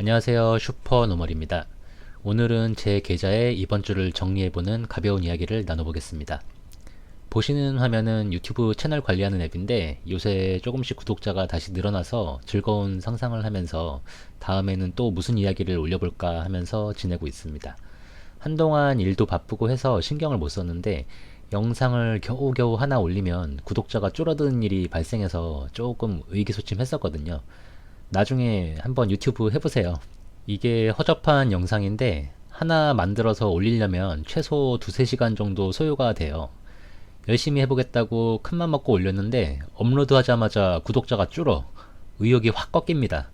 안녕하세요 슈퍼노멀입니다. 오늘은 제 계좌의 이번 주를 정리해보는 가벼운 이야기를 나눠보겠습니다. 보시는 화면은 유튜브 채널 관리하는 앱인데 요새 조금씩 구독자가 다시 늘어나서 즐거운 상상을 하면서 다음에는 또 무슨 이야기를 올려볼까 하면서 지내고 있습니다. 한동안 일도 바쁘고 해서 신경을 못 썼는데 영상을 겨우겨우 하나 올리면 구독자가 줄어드는 일이 발생해서 조금 의기소침했었거든요. 나중에 한번 유튜브 해보세요. 이게 허접한 영상인데 하나 만들어서 올리려면 최소 두세 시간 정도 소요가 돼요. 열심히 해보겠다고 큰맘 먹고 올렸는데 업로드 하자마자 구독자가 줄어 의욕이 확 꺾입니다.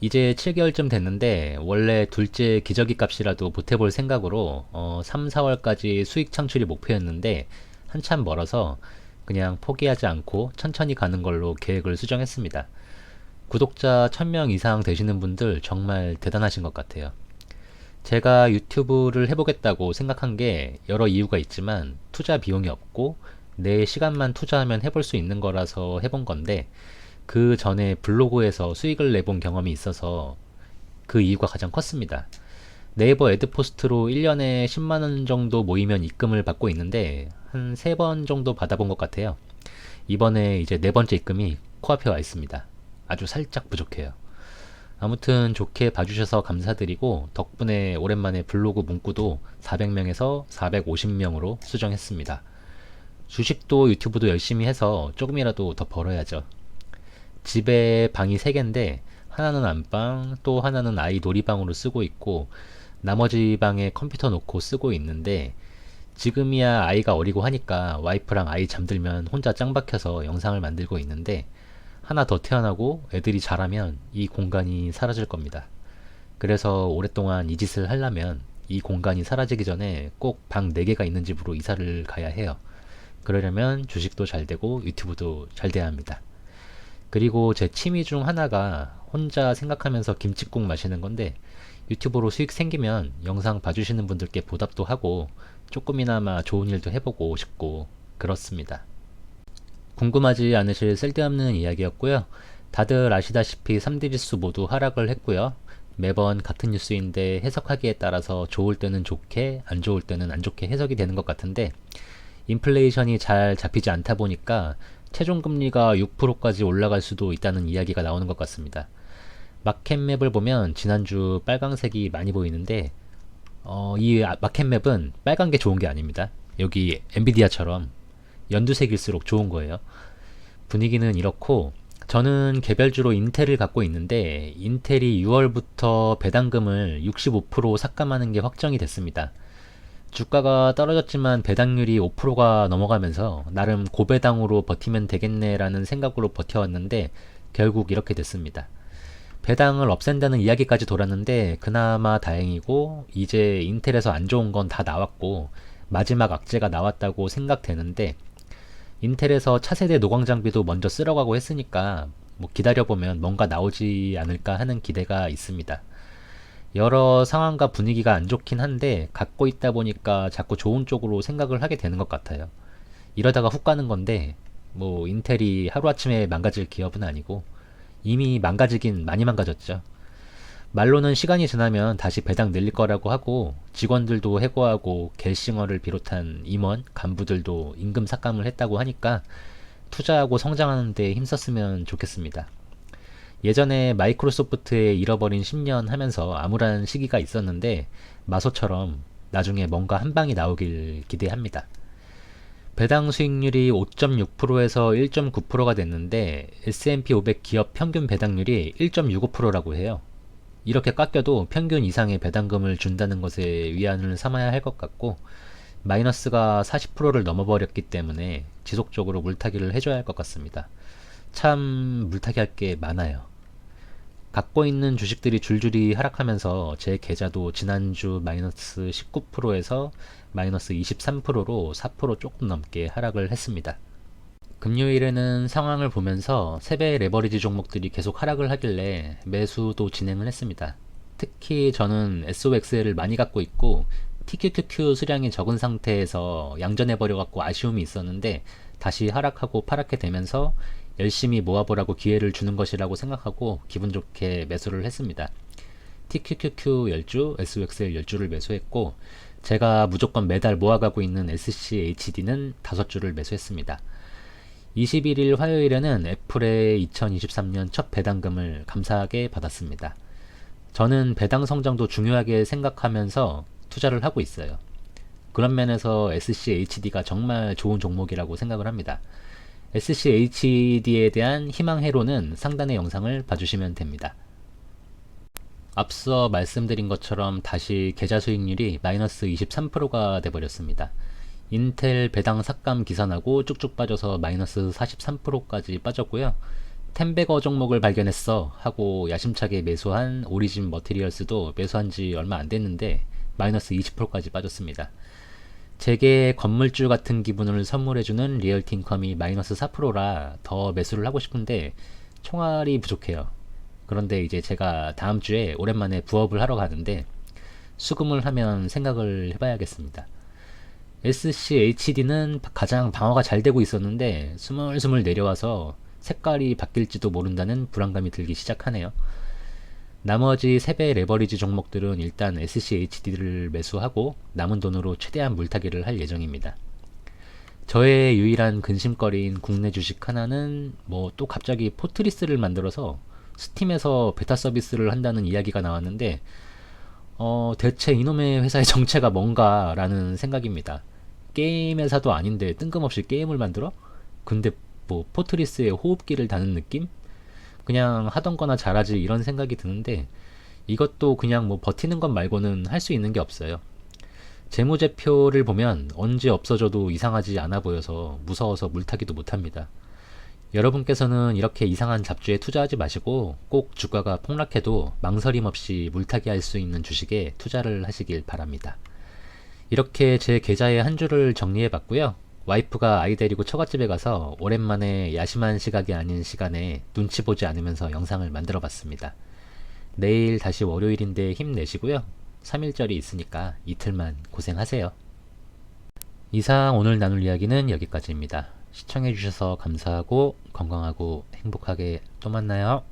이제 7개월쯤 됐는데 원래 둘째 기저귀 값이라도 보태볼 생각으로 어, 3, 4월까지 수익 창출이 목표였는데 한참 멀어서 그냥 포기하지 않고 천천히 가는 걸로 계획을 수정했습니다. 구독자 1000명 이상 되시는 분들 정말 대단하신 것 같아요. 제가 유튜브를 해보겠다고 생각한 게 여러 이유가 있지만 투자 비용이 없고 내 시간만 투자하면 해볼 수 있는 거라서 해본 건데 그 전에 블로그에서 수익을 내본 경험이 있어서 그 이유가 가장 컸습니다. 네이버 애드포스트로 1년에 10만원 정도 모이면 입금을 받고 있는데 한 3번 정도 받아본 것 같아요. 이번에 이제 네 번째 입금이 코앞에 와 있습니다. 아주 살짝 부족해요. 아무튼 좋게 봐주셔서 감사드리고 덕분에 오랜만에 블로그 문구도 400명에서 450명으로 수정했습니다. 주식도 유튜브도 열심히 해서 조금이라도 더 벌어야죠. 집에 방이 3개인데 하나는 안방 또 하나는 아이 놀이방으로 쓰고 있고 나머지 방에 컴퓨터 놓고 쓰고 있는데 지금이야 아이가 어리고 하니까 와이프랑 아이 잠들면 혼자 짱 박혀서 영상을 만들고 있는데 하나 더 태어나고 애들이 자라면 이 공간이 사라질 겁니다. 그래서 오랫동안 이 짓을 하려면 이 공간이 사라지기 전에 꼭 방 4개가 있는 집으로 이사를 가야 해요. 그러려면 주식도 잘 되고 유튜브도 잘 돼야 합니다. 그리고 제 취미 중 하나가 혼자 생각하면서 김치국 마시는 건데 유튜브로 수익 생기면 영상 봐주시는 분들께 보답도 하고 조금이나마 좋은 일도 해보고 싶고 그렇습니다. 궁금하지 않으실 쓸데없는 이야기였고요. 다들 아시다시피 3대 지수 모두 하락을 했고요. 매번 같은 뉴스인데 해석하기에 따라서 좋을 때는 좋게, 안 좋을 때는 안 좋게 해석이 되는 것 같은데 인플레이션이 잘 잡히지 않다 보니까 최종 금리가 6%까지 올라갈 수도 있다는 이야기가 나오는 것 같습니다. 마켓맵을 보면 지난주 빨강색이 많이 보이는데 어, 이 마켓맵은 빨간 게 좋은 게 아닙니다. 여기 엔비디아처럼 연두색일수록 좋은 거예요. 분위기는 이렇고 저는 개별주로 인텔을 갖고 있는데 인텔이 6월부터 배당금을 65% 삭감하는 게 확정이 됐습니다. 주가가 떨어졌지만 배당률이 5%가 넘어가면서 나름 고배당으로 버티면 되겠네라는 생각으로 버텨왔는데 결국 이렇게 됐습니다. 배당을 없앤다는 이야기까지 돌았는데 그나마 다행이고 이제 인텔에서 안 좋은 건 다 나왔고 마지막 악재가 나왔다고 생각되는데 인텔에서 차세대 노광 장비도 먼저 쓸어가고 했으니까 뭐 기다려보면 뭔가 나오지 않을까 하는 기대가 있습니다. 여러 상황과 분위기가 안 좋긴 한데 갖고 있다 보니까 자꾸 좋은 쪽으로 생각을 하게 되는 것 같아요. 이러다가 훅 가는 건데 뭐 인텔이 하루아침에 망가질 기업은 아니고 이미 망가지긴 많이 망가졌죠. 말로는 시간이 지나면 다시 배당 늘릴 거라고 하고 직원들도 해고하고 갤싱어를 비롯한 임원, 간부들도 임금 삭감을 했다고 하니까 투자하고 성장하는 데 힘썼으면 좋겠습니다. 예전에 마이크로소프트에 잃어버린 10년 하면서 암울한 시기가 있었는데 마소처럼 나중에 뭔가 한 방이 나오길 기대합니다. 배당 수익률이 5.6%에서 1.9%가 됐는데 S&P 500 기업 평균 배당률이 1.65%라고 해요. 이렇게 깎여도 평균 이상의 배당금을 준다는 것에 위안을 삼아야 할 것 같고 마이너스가 40%를 넘어버렸기 때문에 지속적으로 물타기를 해줘야 할 것 같습니다. 참 물타기 할 게 많아요. 갖고 있는 주식들이 줄줄이 하락하면서 제 계좌도 지난주 마이너스 19%에서 마이너스 23%로 4% 조금 넘게 하락을 했습니다. 금요일에는 상황을 보면서 세배 레버리지 종목들이 계속 하락을 하길래 매수도 진행을 했습니다. 특히 저는 SOXL을 많이 갖고 있고 TQQQ 수량이 적은 상태에서 양전해버려 갖고 아쉬움이 있었는데 다시 하락하고 파랗게 되면서 열심히 모아보라고 기회를 주는 것이라고 생각하고 기분 좋게 매수를 했습니다. TQQQ 10주, SOXL 10주를 매수했고 제가 무조건 매달 모아가고 있는 SCHD는 5주를 매수했습니다. 21일 화요일에는 애플의 2023년 첫 배당금을 감사하게 받았습니다. 저는 배당 성장도 중요하게 생각하면서 투자를 하고 있어요. 그런 면에서 SCHD가 정말 좋은 종목이라고 생각을 합니다. SCHD에 대한 희망 회로는 상단의 영상을 봐주시면 됩니다. 앞서 말씀드린 것처럼 다시 계좌 수익률이 마이너스 23%가 돼버렸습니다. 인텔 배당 삭감 기산하고 쭉쭉 빠져서 마이너스 43%까지 빠졌고요. 텐베거 종목을 발견했어 하고 야심차게 매수한 오리진 머티리얼스도 매수한 지 얼마 안 됐는데 마이너스 20%까지 빠졌습니다. 제게 건물주 같은 기분을 선물해주는 리얼티 인컴이 마이너스 4%라 더 매수를 하고 싶은데 총알이 부족해요. 그런데 이제 제가 다음 주에 오랜만에 부업을 하러 가는데 수금을 하면 생각을 해봐야겠습니다. SCHD는 가장 방어가 잘 되고 있었는데 스물스물 내려와서 색깔이 바뀔지도 모른다는 불안감이 들기 시작하네요. 나머지 3배 레버리지 종목들은 일단 SCHD를 매수하고 남은 돈으로 최대한 물타기를 할 예정입니다. 저의 유일한 근심거리인 국내 주식 하나는 뭐 또 갑자기 포트리스를 만들어서 스팀에서 베타 서비스를 한다는 이야기가 나왔는데 어, 대체 이놈의 회사의 정체가 뭔가라는 생각입니다. 게임 회사도 아닌데 뜬금없이 게임을 만들어? 근데 뭐 포트리스에 호흡기를 다는 느낌? 그냥 하던 거나 잘하지 이런 생각이 드는데 이것도 그냥 뭐 버티는 것 말고는 할 수 있는 게 없어요. 재무제표를 보면 언제 없어져도 이상하지 않아 보여서 무서워서 물타기도 못합니다. 여러분께서는 이렇게 이상한 잡주에 투자하지 마시고 꼭 주가가 폭락해도 망설임 없이 물타기 할 수 있는 주식에 투자를 하시길 바랍니다. 이렇게 제 계좌의 한 주를 정리해 봤고요. 와이프가 아이 데리고 처갓집에 가서 오랜만에 야심한 시각이 아닌 시간에 눈치 보지 않으면서 영상을 만들어 봤습니다. 내일 다시 월요일인데 힘내시고요. 3일절이 있으니까 이틀만 고생하세요. 이상 오늘 나눌 이야기는 여기까지입니다. 시청해주셔서 감사하고 건강하고 행복하게 또 만나요.